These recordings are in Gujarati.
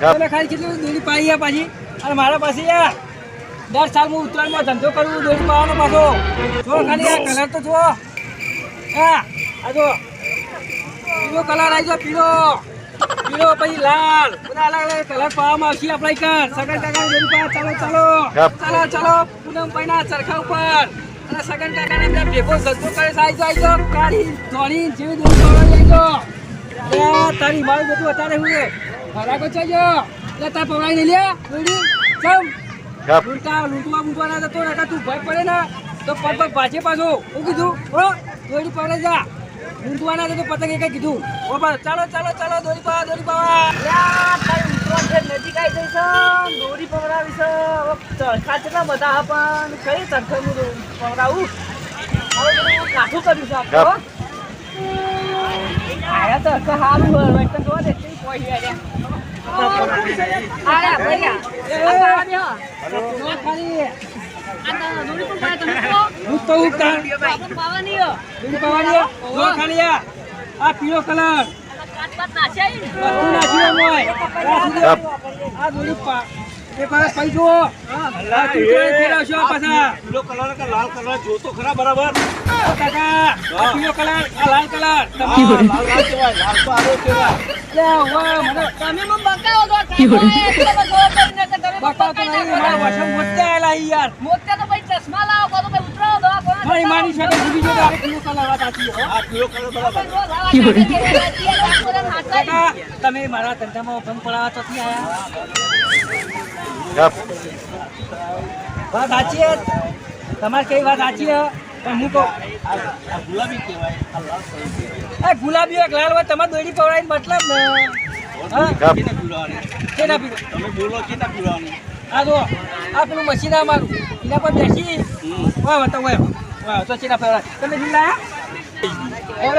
હા. તમે ખાલી કેટલું દોરી પાડી પાછી. અને મારા પાસે દર સાલ હું ઉત્તરાયણમાં ધંધો કરું દોરી પાવાનો પાછો. જો ખાલી આ કલર તો જુઓ. હા આ જો પીળો કલર આવી ગયો પીળો. પીળો પછી લાલ. બધા અલગ અલગ કલર પાવામાં આવશે આપણે કર. સગન કાકા દોરી પા ચાલો ચાલો. ચાલો ચાલો. પૂનમ ભાઈના ચરખા ઉપર. અને સગન કાકાને બધા ભેગો ધંધો કરે છે. આવી જાઓ. કાળી ધોળી જેવી દોરી પાડવાની આવી જાઓ. તારી મારું બધું અત્યારે હું છે? ફરાકો છે જો લે તાર પવડાવી નહીં લ્યા દોરી ચમ. લૂંટા લૂંટવા બૂંટવાના તો નકર તું ભય પડે ને. તો પગ પગ પાછે પાછો. હું કીધું હો દોરી પડે જા. લૂંટવાના તો પતંગ એક કીધું. ઓ બસ ચાલો ચાલો ચાલો દોરી પાવા દોરી પાવા નજીક આવી જઈ છે. દોરી પકડાવી છે. હવે ચરખા કેટલા બધા પણ. કઈ ચરખા પવડાવું હવે કાઠું કર્યું છે આપણે હો. આયા ચરખા સારું હોય જોવા દે ભૈયા આ તો તો પીળો કલર. નાખ્યા પા પાછા. પીળો કલર કે લાલ કલર જોતો ખરા બરાબર? કાકા પીળો કલર આ લાલ કલર. લાલ લાલ કહેવાય લાલ તો આવો કહેવાય લે, વાહ, મને તમે મને બકાવો તો નહીં, મારા વશમ મોતે આયેલા યાર. મોતિયા તો ભાઈ ચશ્મા લાવો કાં ભાઈ ઉતરાવો દવા કોને મારી માની સાથે ભૂલી ગયો તો આરે પીળો કલર વાત સાચી આ પીળો કલર બરાબર. તમે મારા ધંધામાં ભંગ પડાવવા તો આયા. વાત સાચી. તમારે કઈ વાત સાચી પણ હું કહું. ગુલાબી કહેવાય ગુલાબી એક લાલ હોય તમારે દોડી પવડાવીને મતલબ ને. તમે બોલો કેના પીળવાની આ જો આ પેલું મશીન આ મારું. એના પર બેસી. વાહ તો વાહ તો ચીના પવડાય તમે લાયા?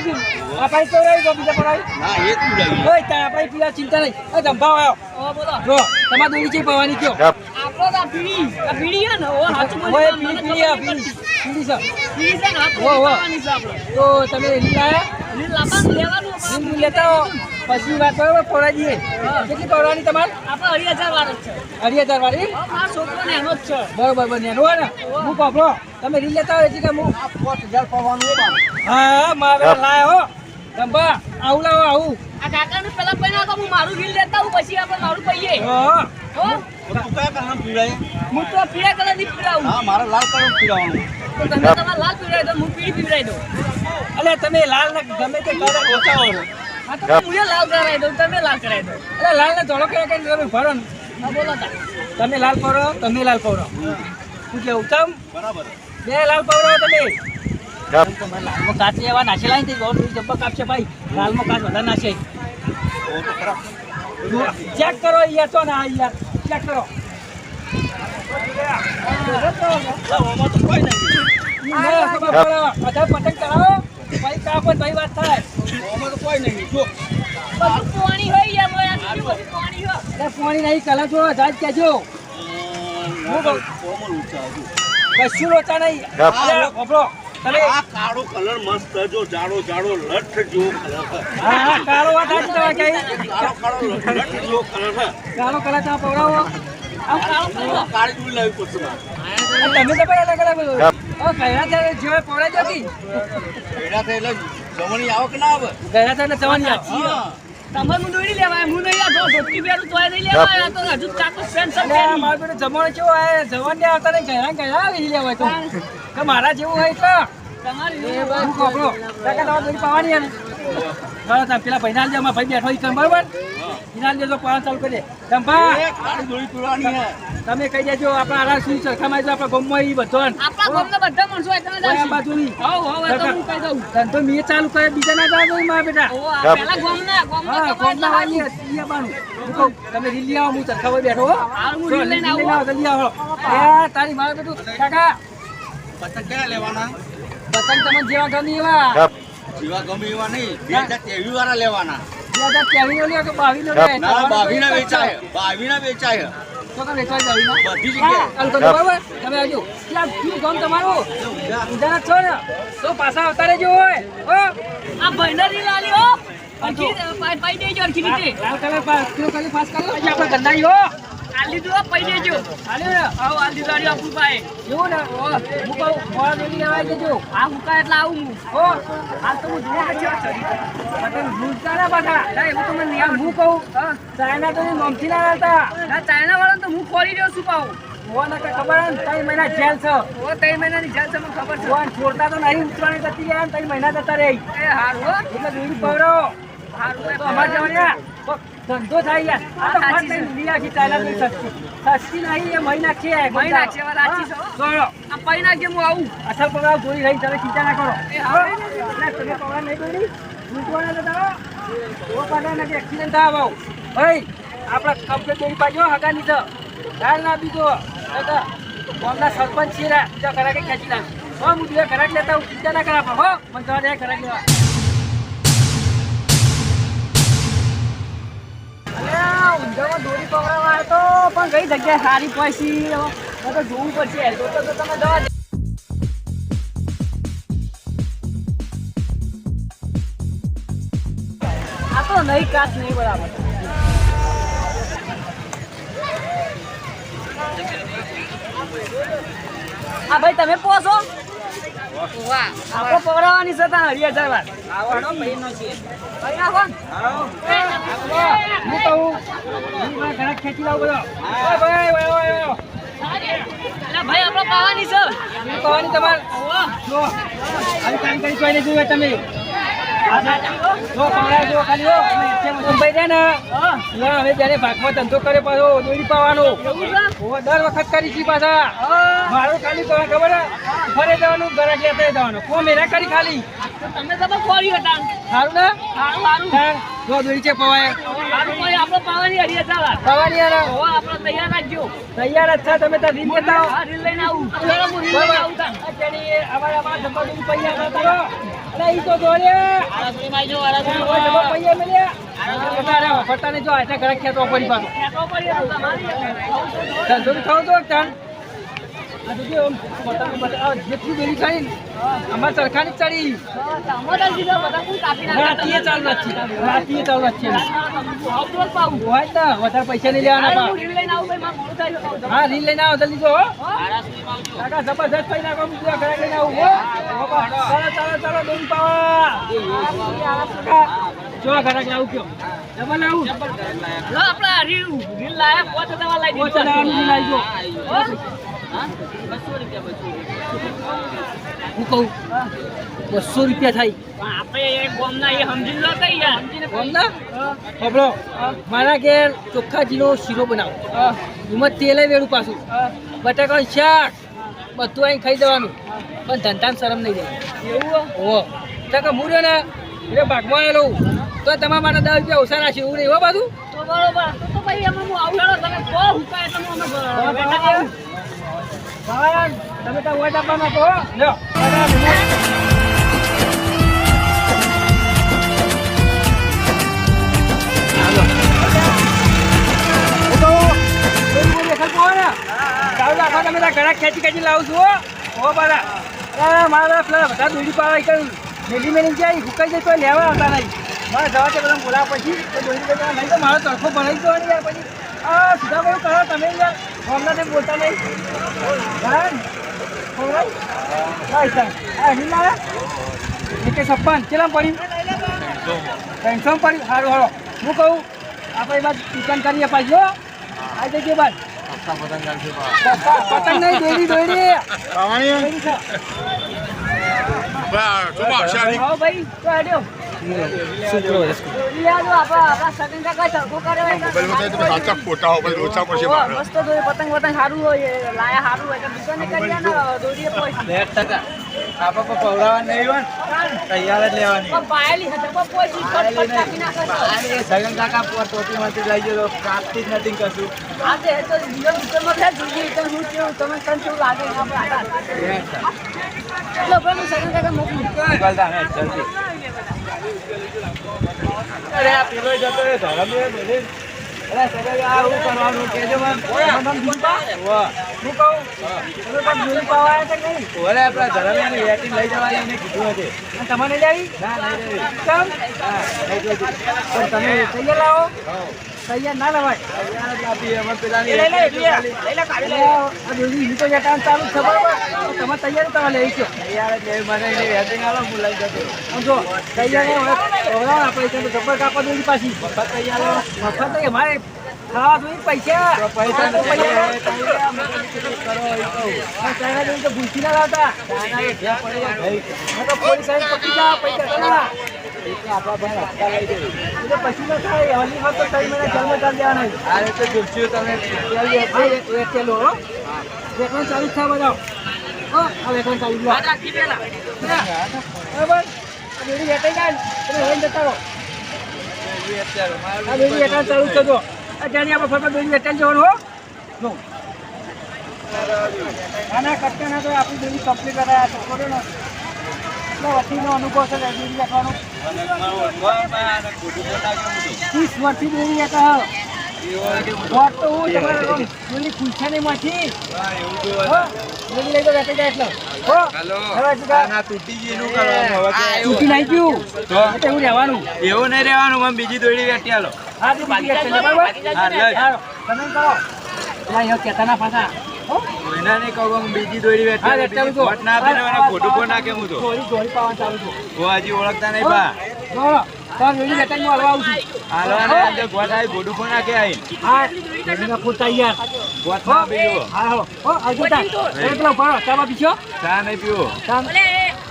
ગયું આપણે પવડાવી દો બીજા પવડાવી ના એ જ પીળાવી ઓય તાર આપણે પીલા ચિંતા નહીં તો તો તમે લેતા પછી વાત કરો ખોરાજી દઈએ કેટલી કરવાની તમારે? આપણે અઢી હજાર વાર છે. અઢી હજાર વાળી? છોકરો ને એનો જ છે. બરોબર બરોબર. નેનો હોય ને? હું. પકડો તમે રીલ લેતા હોય છે કે હું? આ પાંચ હજાર પવાનું હા મારે લાયો હો. ધંભા આવું લાવો આવું. આ કાકાને પેલા તો હું મારું રીલ લેતા હું પછી આપણે મારું પૈયે હા હો. તો તું કયા કલર હું તો પીળા કલરની હા મારે લાલ કલર પીળાવાનું તો તમે તમારે લાલ પીવડાવી દો હું પીળી પીવડાવી દઉં. એટલે તમે લાલ ને ગમે તે કલર ઓછા હોય હા તો લાલ કરાવી દઉં તમે લાલ કરાવી દો. એટલે લાલ ને ધોળો કર્યા કરીને તમે ભરો બોલો તમે લાલ પરો તમે લાલ પરો શું કેવું? તમ બરાબર. બે લાલ પૌરો તમે. લાલમાં કાચ એવા નાખેલા ને ગોળ જબ્બર કાપશે ભાઈ. લાલમાં કાચ વધારે નાશે ચેક કરો અહીંયા તો ના અહીંયા. ચેક કરો. કોઈ પતંગ ચલાવો. ભાઈ કાપો ભાઈ વાત થાય. આમાં તો કોઈ નહીં. પાણી આ નહીં કલા છો જાત કેજો કશું લોચા નહીં. તમે આ કાળો કલર મસ્ત જો જાડો જાડો લઠ જેવો કલર છે. હા હા કાળો વાત તમારે કઈ? કાળો કાળો લઠ કલર કાળો કલર કાળો કાળી ડુંગળી લાવવી પડશે. આ તમે તો પણ અલગ અલગ ઓ કયા ત્યારે જેવા પકડાઈ જતી થાય જમણી આવે કે ના આવે. ગયા ત્યારે જવાની હા. તમારે હું દોડી લેવાય. હું નહીં આ ધોતી પહેરું તોય નહીં લેવાય. આ તો હજુ ચાકુ પેન્ટ શર્ટ એટલે આ પહેરી. મારો બેટો જમવાનો કેવો હોય જવાન ને આવતા ગયા ગયા આવી લેવાય તો. કે મારા જેવું હોય તો. તમારી એ બસ કોકરો કાકા તમારે દોરી પાવાની હે ને ચાલો તમે પેલા ભાઈ ના અમારા ભાઈ બેઠો બરોબર? ઇનાલ દેજો પાવા ચાલુ કરી દે તમે કહી દેજો આપણા આરા શું સરખામાં આપણે ગામમાં ઈ બધો ને. આપણા ગામના બધા માણસો હોય તમે આ બાજુની. હોવ, હોવ, એ તો હું કહી દઉં. ધંધો મેં ચાલુ કરે બીજા ના જાવ મારા બેટા. તમે રીલી આવો હું પર બેઠો હો. હાલ હું જો, લઈને આવો, જલ્દી આવો. એ તારી મારે બેટું કાકા. પતંગ ક્યાં લેવાના? પતંગ તમને જેવા ગમી એવા. જીવા ગમે એવા નહીં બે હજાર વાળા લેવાના. બાવીના વેચાય બાવીના વેચાય તો તમે વેચવા જાવ ના? બધી જગ્યાએ. બરાબર? તમે આવજો. ક્યાં કયું ગામ તમારું? ઊંઝાના છો ને? તો પાછા આવતા રહેજો હોય. હો? આ ભાઈને રીલ આલી હો. અરખી પાઈ પાઈ દેજો અરખી નીચે લાલ કલર પા કલર પાસ કરો આપણે ગંદાઈ હો આ લીધું હો, પાઈ દેજો. હાલે ને આવો આ લીધું આર્યું આપણું પાસે ને? હું કહું ફોળા મેલી લેવાય દેજો. આ મુકા એટલે આવું હું. હો આ તો હું જોવા પછી ચડી તમે ભૂલતા ના પાછા. ના એવું તો મને હું કહું ચાઇના તો નોમથી ના હતા ના ચાઇના વાળા તો હું ખોરી રહ્યો છું પાઉં કે ખબર ને ત્રણ મહિના જેલ છે. ઓ ત્રણ મહિનાની જેલ છે મને ખબર છે. છોડતા તો નહીં ઉતરવાની જતી ત્રણ મહિના જતા રહી. એ હારું એટલે દોરી પવડો હારું અમારે જવાના ધંધો થાય યાર. આ તો આખી ચાઇના તો સસ્તી. સસ્તી નહીં એ મહિના છે મહિના છે, વાત સાચી આ પાઈ કે હું આવું? અસલ પગાર જોઈ રહી તમે ચિંતા ના કરો. તમે પગાર નહીં દોરી લૂંટવાના તો તારો ઓ પાછા નથી. એક્સિડન્ટ થાય બહુ ભાઈ આપણે કમ્પ્લેટ દોરી પાજો હગાની તો ખ્યાલ ના બીજો. ગામના સરપંચ છીએ રા. બીજા ઘરાકે ખેંચી લાવ હો હું બીજા ઘરાક લેતા હું ચિંતા ના કરા હો મને જવા દે ઘરાક લેવા. દોરી પકડવા તો પણ કઈ જગ્યા સારી હવે તો જોવું પડશે. તો તો તમે દવા આ તો નહીં કાચ નહીં બરાબર. હા ભાઈ તમે પહોંચો આપો પકડવાની છે ત્યાં હરિયા જવા ભાઈ નાખો ને. હું મારા ઘરાક ખેંચી લાવો બધા. ઓય ભાઈ ઓય ઓય ઓય અલા ભાઈ આપણો પાવાની છે. પાવાની તમાર? જો આ કામ કરી કોઈ નહીં જોવે તમે. જો પકડાય જો ખાલી હો. મુંબઈ છે ને ના હવે જ્યારે ભાગમાં ધંધો કરે પાછો દોરી પાવાનો. દર વખત કરી છી પાછા. મારું ખાલી તો ખબર ફરે જવાનું ગરક લેતા જવાનું. કો મેરા કરી ખાલી? તમે તો ફોરી હતા. સારું ને? સારું સારું જો દોરી છે પવાય. સારું કોઈ આપણો પાવાની હરિયા જવા પવાની યાર હવે આપણો તૈયાર રાખજો. તૈયાર જ છે તમે તો રીલ લેતા આવો હા રીલ લઈને આવું. ચાલો હું રીલ લઈને આવું તાન. અત્યારની અમાર અમાર ધબ્બા દોરી પૈયા કરો અરે ઈ તો દોર્યા ઓય ધબ્બા પૈયા મળ્યા. અરે વફરતા ને જો આટલા ઘરે ખેતો પડી પાછો. ખેંચવો પડે તો તમારી. ધંધો ખાવ તો આ તો જો આમ બટાકા બટા- આ જેટલી દોરી ખાઈ ને, અમારે સરખાની ચડી રાતીએ ચાલુ નથી રાતીએ ચાલુ નથી હોય જ વધારે પૈસા નહીં લેવાના હું રીલ લઈને આવું થાય જલ્દી જો હો. હો? કાકા જબરદસ્ત પૈ નાખો બીજા ઘરે લઈને આવું હો હો બા. ચાલો ચાલો ચાલો દોરી પાવા જો ઘરે લાવું કયો ડબલ આવું આપણે રીલ રીલ લાયા પોતે દવા લાવી પોતે લાવવાનું રીલ આવી જો. હું કહું? બસો રૂપિયા થાય. આપણે મારા ઘેર ચોખ્ખા જીનો શીરો બનાવો. એમાં તેલ વેળું પાછું. બટાકા શાક. બધું અહીં ખાઈ દેવાનું પણ ધંધામાં શરમ નહીં જાય એવું ઓહો. તો કે હું રહ્યો ને? એ ભાગમાં આવેલો તો તમારા માટે દસ રૂપિયા ઓછા રાખશે એવું નહીં હો બધું તો બરોબર. તો તો ભાઈ અમે હું આવું તમે કહો હુકાય તો અમે ભગવાન, તમે તો વોટ આપવા માંગો હો લ્યો ખેંચી ખેંચી લાવું છું, હો. બારા. મારા પેલા બધા દોડી મેલી મેલી જાય હુકાઈ જાય તો લેવા આવતા નહીં. મારે જવા છે બધા બોલા પછી મારો તડકો ભરાઈ ગયો યાર પછી. આ સીધા ભાઈ કરો તમે યાર હમણાં તે બોલતા નહીં. હા લાવ્યા? એકે છપ્પન. કેટલા પડી ત્રણસો પડી સારું હારો. હું કહું આપણે બાદ ચિકન કરીએ પાછી હો આ જગ્યાએ બાદ પતંગ નહીં છે. આવો ભાઈ તો હેડ્યો પતંગ પતંગ સારું હોય લાયા સારું હોય દોરીએ આપણે પવડાવવા નહીં હોય તૈયાર જ લેવાની સગન કાકા ટોપીમાંથી લઈ ગયો કાપતી જ નથી કશું લાગે ને અરે આ પેલો જતો રહ્યો ધરમ એ બધે. અરે સગાઈ આ હું કરવાનું? કહેજો મને. મને તમે હું કહું તમે પણ દોરી પાવા કે નહીં ઓલે આપણા ધરમિયાની વેટિંગ લઈ જવાની એને કીધું હતું અને લઈ આવી ના નહીં નહીં કેમ? લઈ જજો. પણ તમે તૈયાર લાવો. તૈયાર ના લવાય તૈયાર જ આપીએ અમે પેલાની લઈ લે, લઈ લે, કાઢી લે. આ દોરી ઈંટો જટાવાનું ચાલુ છે, બરોબર? તમે તૈયાર કરવા લઈ છો તૈયાર જ નહીં. મને એની વેટિંગ આલો હું લઈ જતો આમ જો તૈયાર હવે આપણે છે તો દોરી પાછી મફત તૈયાર. મફત નહીં, અમારે ખાવા જોઈએ પૈસા પૈસા તો તો તો ભૂલથી ના લાવતા તો પૈસા એટલે આપણા ભાઈ હપ્તા લઈ જઈએ. એટલે પછી ન થાય હલી વખત તો ત્રણ મહિના જેલમાં ચાલી જવાના આ રીતે જોશું તમે હા, એક એક પેલો હો. વેકરણ ચાલુ જ થાય બધા. હો આ વેકરણ ચાલુ જ બરાબર આ દોરી વેચાઈ જાય તમે લઈને જતા રહો. આ દોરી વેચાણ જવાનું હો. જો આના કરતા તો આપણી બેડી કમ્પ્લીટ કરાયા છોકરો ને? એટલો અનુભવ છે બેડી વેચવાનો. ત્રીસ વર્ષથી દોરી વેચા વોટ તો હું તમારે લઈ તો જાય તૂટી નાઈ ગયું. એવું રહેવાનું. એવું નહીં રહેવાનું મને બીજી દોડી વેટી હાલો. હા તું બાકી તમે કરો. પેલા અહીંયા ના પાછા. હો નહીં કહું બીજી દોરી વેટી તો. ખોટ ના આપે ને ખોટું કોણ નાખે હું તો. હું હજી ઓળખતા નહીં બા.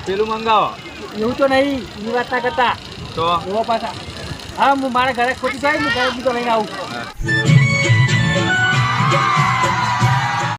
પેલા મંગાવો. એવું તો નહીં એની વાત ના કરતા. તો? પાછા. હા હું મારા ઘરે ખોટી થાય હું ઘરે બીજો લઈને આવું.